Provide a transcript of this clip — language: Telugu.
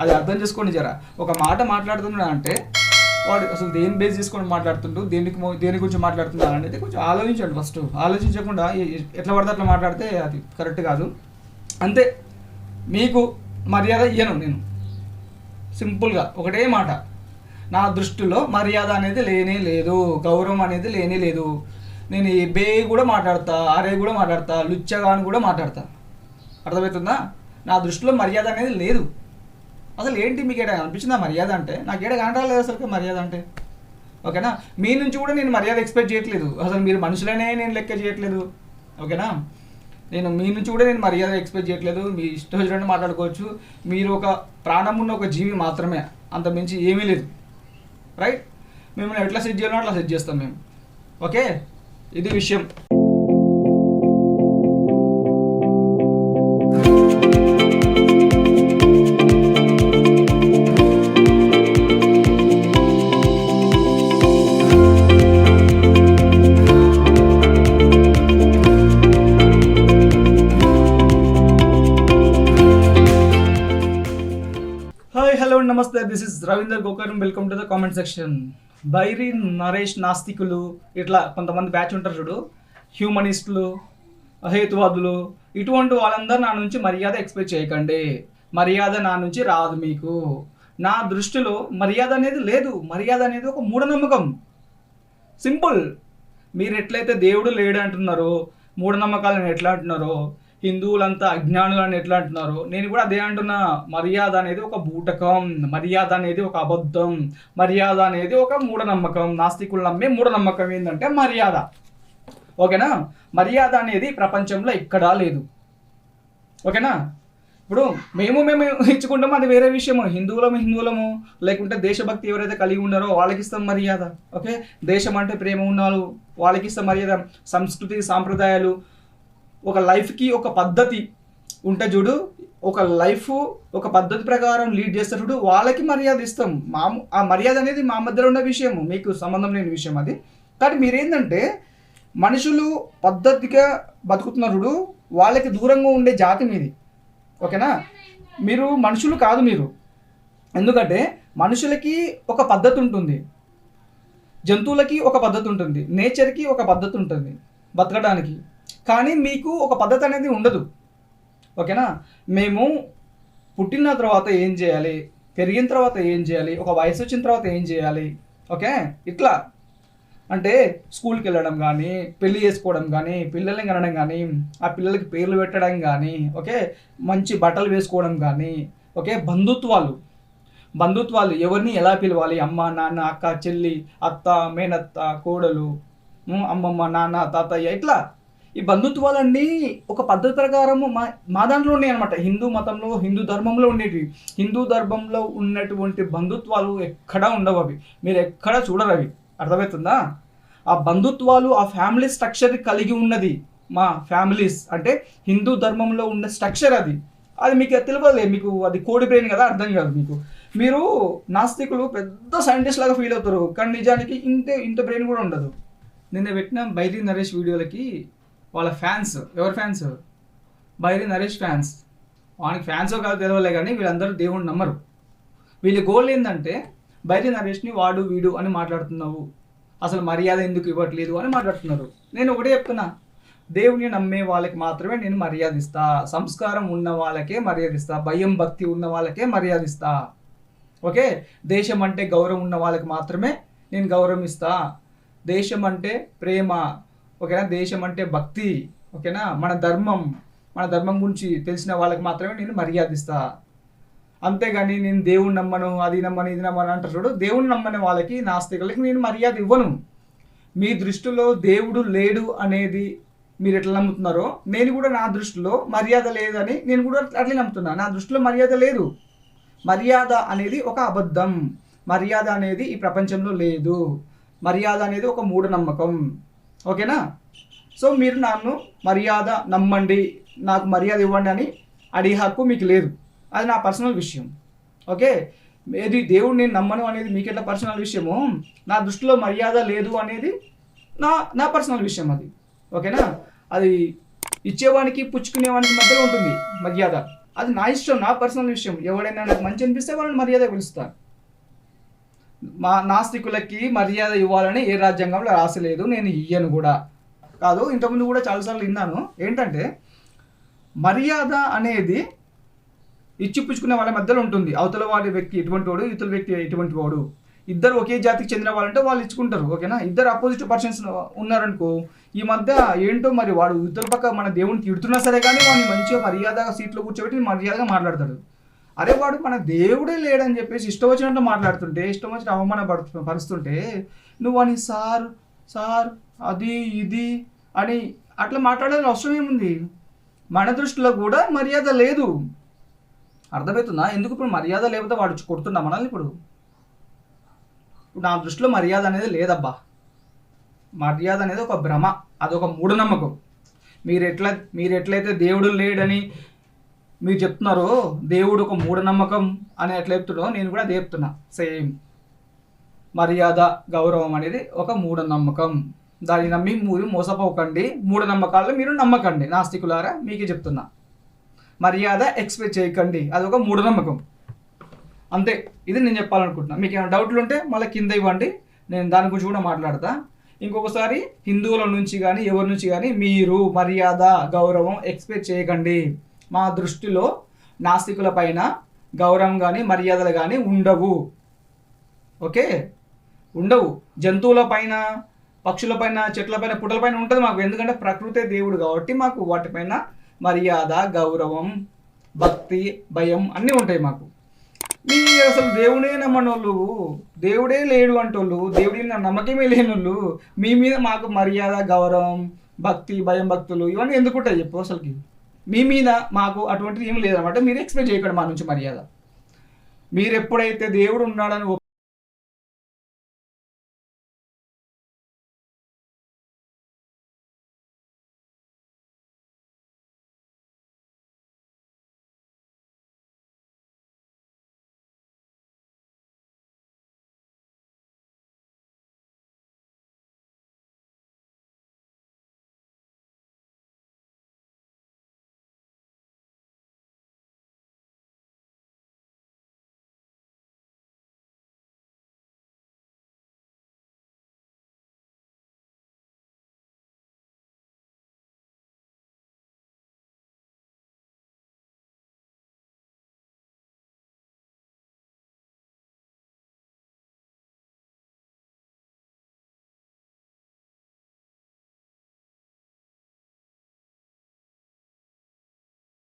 అది అర్థం చేసుకోండి జరా. ఒక మాట మాట్లాడుతున్నాడు అంటే వాడు అసలు దేని బేస్ చేసుకొని మాట్లాడుతుంటూ దేనికి దేని గురించి మాట్లాడుతున్నారు అనేది కొంచెం ఆలోచించండి ఫస్ట్ ఆలోచించకుండా ఎట్లా పడితే అట్లా మాట్లాడితే అది కరెక్ట్ కాదు. అంతే. మీకు మర్యాద ఇయ్యను నేను. సింపుల్గా ఒకటే మాట. నా దృష్టిలో మర్యాద అనేది లేనే లేదు గౌరవం అనేది లేనే లేదు. నేను ఏ బే కూడా మాట్లాడతా అరే కూడా మాట్లాడతా లుచ్చగా అని కూడా మాట్లాడతా. అర్థమవుతుందా? నా దృష్టిలో మర్యాద అనేది లేదు. అసలు ఏంటి మీకు ఏడా అనిపించిందా మర్యాద అంటే? నాకు ఏడ కనరాలేదు అసలు మర్యాద అంటే. ఓకేనా? మీ నుంచి కూడా నేను మర్యాద ఎక్స్పెక్ట్ చేయట్లేదు. అసలు మీరు మనుషులనే నేను లెక్క చేయట్లేదు. ఓకేనా? నేను మీ నుంచి కూడా నేను మర్యాద ఎక్స్పెక్ట్ చేయట్లేదు. మీ ఇష్టం వచ్చినట్టు మాట్లాడుకోవచ్చు. మీరు ఒక ప్రాణం ఉన్న ఒక జీవి మాత్రమే. అంత మించి ఏమీ లేదు. రైట్? మిమ్మల్ని ఎట్లా సెట్ చేయాలో అట్లా సెట్ చేస్తాం మేము. ఓకే? ఇది విషయం. Hi hello namaste. This is Ravinder Gokaram welcome to the comment section Bairi Naresh నాస్తికులు ఇట్లా కొంతమంది బ్యాచ్ ఉంటారు చూడు. హ్యూమనిస్టులు అహేతువాదులు ఇటువంటి వాళ్ళందరూ నా నుంచి మర్యాద ఎక్స్పెక్ట్ చేయకండి. మర్యాద నా నుంచి రాదు మీకు. నా దృష్టిలో మర్యాద అనేది లేదు. మర్యాద అనేది ఒక మూఢనమ్మకం. సింపుల్ మీరు ఎట్లయితే దేవుడు లేడు అంటున్నారో మూఢనమ్మకాలను ఎట్లా అంటున్నారో హిందువులంతా అజ్ఞానులు అని ఎట్లా అంటున్నారో? నేను కూడా అదే అంటున్నా. మర్యాద అనేది ఒక బూటకం. మర్యాద అనేది ఒక అబద్ధం. మర్యాద అనేది ఒక మూఢనమ్మకం. నాస్తికులు నమ్మే మూఢనమ్మకం ఏంటంటే మర్యాద. ఓకేనా? మర్యాద అనేది ప్రపంచంలో ఎక్కడా లేదు. ఓకేనా? ఇప్పుడు మేము మేము ఇచ్చుకుంటాం అది వేరే విషయము. హిందువులము హిందువులము. లేకుంటే దేశభక్తి ఎవరైతే కలిగి ఉన్నారో వాళ్ళకి ఇస్తాం మర్యాద. ఓకే? దేశం అంటే ప్రేమ ఉన్నారు. వాళ్ళకి ఇస్తాం మర్యాద. సంస్కృతి సాంప్రదాయాలు ఒక లైఫ్కి ఒక పద్ధతి ఉంటే చూడు ఒక లైఫ్ ఒక పద్ధతి ప్రకారం లీడ్ చేస్తారు చూడు వాళ్ళకి మర్యాద ఇస్తాం. మా ఆ మర్యాద అనేది మా మధ్యలో ఉన్న విషయం మీకు సంబంధం లేని విషయం అది. కానీ మీరేంటంటే మనుషులు పద్ధతిగా బతుకుతున్నారు వాళ్ళకి దూరంగా ఉండే జాతి మీది. ఓకేనా? మీరు మనుషులు కాదు మీరు. ఎందుకంటే మనుషులకి ఒక పద్ధతి ఉంటుంది. జంతువులకి ఒక పద్ధతి ఉంటుంది. నేచర్కి ఒక పద్ధతి ఉంటుంది. బతకడానికి. కానీ మీకు ఒక పద్ధతి అనేది ఉండదు. ఓకేనా? మేము పుట్టిన తర్వాత ఏం చేయాలి? పెరిగిన తర్వాత ఏం చేయాలి? ఒక వయసు వచ్చిన తర్వాత ఏం చేయాలి? ఓకే? ఇట్లా. అంటే స్కూల్కి వెళ్ళడం కానీ పెళ్ళి చేసుకోవడం కానీ పిల్లల్ని కనడం కానీ ఆ పిల్లలకి పేర్లు పెట్టడం కానీ ఓకే? మంచి బట్టలు వేసుకోవడం కానీ ఓకే? బంధుత్వాలు. బంధుత్వాలు ఎవరిని ఎలా పిలవాలి? అమ్మ నాన్న అక్క చెల్లి అత్త మేనత్త కోడలు అమ్మమ్మ నాన్న తాతయ్య ఇట్లా. ఈ బంధుత్వాలన్నీ ఒక పద్ధతి ప్రకారము మా మా దాంట్లో ఉన్నాయి అనమాట హిందూ మతంలో హిందూ ధర్మంలో ఉండేవి హిందూ ధర్మంలో ఉన్నటువంటి బంధుత్వాలు ఎక్కడా ఉండవు అవి. మీరు ఎక్కడా చూడరు అవి. అర్థమవుతుందా? ఆ బంధుత్వాలు ఆ ఫ్యామిలీ స్ట్రక్చర్ కలిగి ఉన్నది మా ఫ్యామిలీస్. అంటే హిందూ ధర్మంలో ఉన్న స్ట్రక్చర్ అది. అది మీకు తెలియదులే మీకు అది కోడి బ్రెయిన్ కదా అర్థం కాదు మీకు. మీరు నాస్తికులు పెద్ద సైంటిస్ట్ లాగా ఫీల్ అవుతారు. కానీ నిజానికి ఇంత ఇంత బ్రెయిన్ కూడా ఉండదు. నిన్న పెట్టిన బైరి నరేష్ వీడియోలకి వాళ్ళ ఫ్యాన్స్. ఎవరి ఫ్యాన్స్? బైరి నరేష్ ఫ్యాన్స్. వానికి ఫ్యాన్సో కాదు తెలియలే కానీ వీళ్ళందరూ దేవుడిని నమ్మరు. వీళ్ళ గోల్ ఏంటంటే బైరి నరేష్ని వాడు వీడు అని మాట్లాడుతున్నావు. అసలు మర్యాద ఎందుకు ఇవ్వట్లేదు అని మాట్లాడుతున్నారు. నేను ఒకటే చెప్తున్నా. దేవుని నమ్మే వాళ్ళకి మాత్రమే నేను మర్యాద ఇస్తా సంస్కారం ఉన్న వాళ్ళకే మర్యాద ఇస్తా భయం భక్తి ఉన్న వాళ్ళకే మర్యాద ఇస్తా ఓకే? దేశం అంటే గౌరవం ఉన్న వాళ్ళకి మాత్రమే నేను గౌరవం ఇస్తా. దేశం అంటే ప్రేమ. ఓకేనా? దేశం అంటే భక్తి ఓకేనా? మన ధర్మం మన ధర్మం గురించి తెలిసిన వాళ్ళకి మాత్రమే నేను మర్యాదిస్తా. అంతేగాని నేను దేవుణ్ణి నమ్మను అది నమ్మను ఇది నమ్మను అంటారు చూడు దేవుణ్ణి నమ్మని వాళ్ళకి నాస్తికులకి నేను మర్యాద ఇవ్వను. మీ దృష్టిలో దేవుడు లేడు అనేది మీరు ఎట్లా నమ్ముతున్నారో నేను కూడా నా దృష్టిలో మర్యాద లేదని నేను కూడా అట్లే నమ్ముతున్నాను నా దృష్టిలో మర్యాద లేదు. మర్యాద అనేది ఒక అబద్ధం. మర్యాద అనేది ఈ ప్రపంచంలో లేదు. మర్యాద అనేది ఒక మూఢనమ్మకం. ఓకేనా? సో మీరు నన్ను మర్యాద నమ్మండి నాకు మర్యాద ఇవ్వండి అని అడిగే హక్కు మీకు లేదు. అది నా పర్సనల్ విషయం. ఓకే? ఏది దేవుడు నేను నమ్మను అనేది మీకు ఎట్లా పర్సనల్ విషయము నా దృష్టిలో మర్యాద లేదు అనేది నా నా పర్సనల్ విషయం అది. ఓకేనా? అది ఇచ్చేవానికి పుచ్చుకునేవానికి మధ్యలో ఉంటుంది మర్యాద. అది నా ఇష్టం నా పర్సనల్ విషయం. ఎవడైనా నాకు మంచి అనిపిస్తే వాళ్ళని మర్యాద పిలుస్తారు. మా నాస్తికులకి మర్యాద ఇవ్వాలని ఏ రాజ్యాంగంలో రాసలేదు నేను ఇయ్యను కూడా. కాదు ఇంతకుముందు కూడా చాలాసార్లు విన్నాను. ఏంటంటే మర్యాద అనేది ఇచ్చిపుచ్చుకునే వాళ్ళ మధ్యలో ఉంటుంది. అవతల వాడి వ్యక్తి ఎటువంటి వాడు ఇతర వ్యక్తి ఎటువంటి వాడు. ఇద్దరు ఒకే జాతికి చెందిన వాళ్ళంటే వాళ్ళు ఇచ్చుకుంటారు ఓకేనా? ఇద్దరు అపోజిట్ పర్సన్స్ ఉన్నారనుకో ఈ మధ్య ఏంటో మరి వాడు ఇద్దరు పక్క మన దేవుని తిడుతున్నా సరే కానీ వాడిని మంచిగా మర్యాదగా సీట్లో కూర్చోబెట్టి మర్యాదగా మాట్లాడతాడు. అరే వాడు మన దేవుడే లేడని చెప్పేసి ఇష్టం వచ్చినట్టు మాట్లాడుతుంటే ఇష్టం వచ్చిన అవమాన పడు పరుస్తుంటే నువ్వు అని సార్ సార్ అది ఇది అని అట్లా మాట్లాడాల్సిన అవసరం ఏముంది? మన దృష్టిలో కూడా మర్యాద లేదు. అర్థమవుతుందా? ఎందుకు ఇప్పుడు మర్యాద లేకపోతే వాడు కొడుతున్నా మనల్ని ఇప్పుడు? ఇప్పుడు నా దృష్టిలో మర్యాద అనేది లేదబ్బా. మర్యాద అనేది ఒక భ్రమ అదొక మూఢనమ్మకం. మీరు ఎట్లా మీరు ఎట్లయితే దేవుడు లేడని మీరు చెప్తున్నారు దేవుడు ఒక మూఢనమ్మకం అని ఎట్లా చెప్తున్నారో నేను కూడా అదే చెప్తున్నా. సేమ్ మర్యాద గౌరవం అనేది ఒక మూఢనమ్మకం. దాన్ని నమ్మి మీరు మోసపోకండి. మూఢనమ్మకాల్లో మీరు నమ్మకండి. నాస్తికులారా మీకే చెప్తున్నా. మర్యాద ఎక్స్పెక్ట్ చేయకండి. అది ఒక మూఢనమ్మకం. అంతే. ఇది నేను చెప్పాలనుకుంటున్నా. మీకు ఏమైనా డౌట్లు ఉంటే మళ్ళీ కింద ఇవ్వండి. నేను దాని గురించి కూడా మాట్లాడతా. ఇంకొకసారి హిందువుల నుంచి కానీ ఎవరి నుంచి కానీ మీరు మర్యాద గౌరవం ఎక్స్పెక్ట్ చేయకండి. మా దృష్టిలో నాస్తికుల పైన గౌరవం కానీ మర్యాదలు కానీ ఉండవు. ఓకే? ఉండవు. జంతువుల పైన పక్షుల పైన చెట్ల పైన పుట్టల పైన ఉంటుంది మాకు. ఎందుకంటే ప్రకృతే దేవుడు కాబట్టి మాకు వాటిపైన మర్యాద గౌరవం భక్తి భయం అన్నీ ఉంటాయి మాకు. మీ అసలు దేవుడే నమ్మనోళ్ళు దేవుడే లేడు అంటోళ్ళు దేవుడి నమ్మకమే నమ్మకమే లేనోళ్ళు మీ మీద మాకు మర్యాద గౌరవం భక్తి భయం భక్తులు ఇవన్నీ ఎందుకు ఉంటాయి చెప్పు అసలుకి? మీ మీద మాకు అటువంటిది ఏం లేదనమాట మీరు ఎక్స్పెక్ట్ చేయకండి మా నుంచి మర్యాద. మీరు ఎప్పుడైతే దేవుడు ఉన్నాడని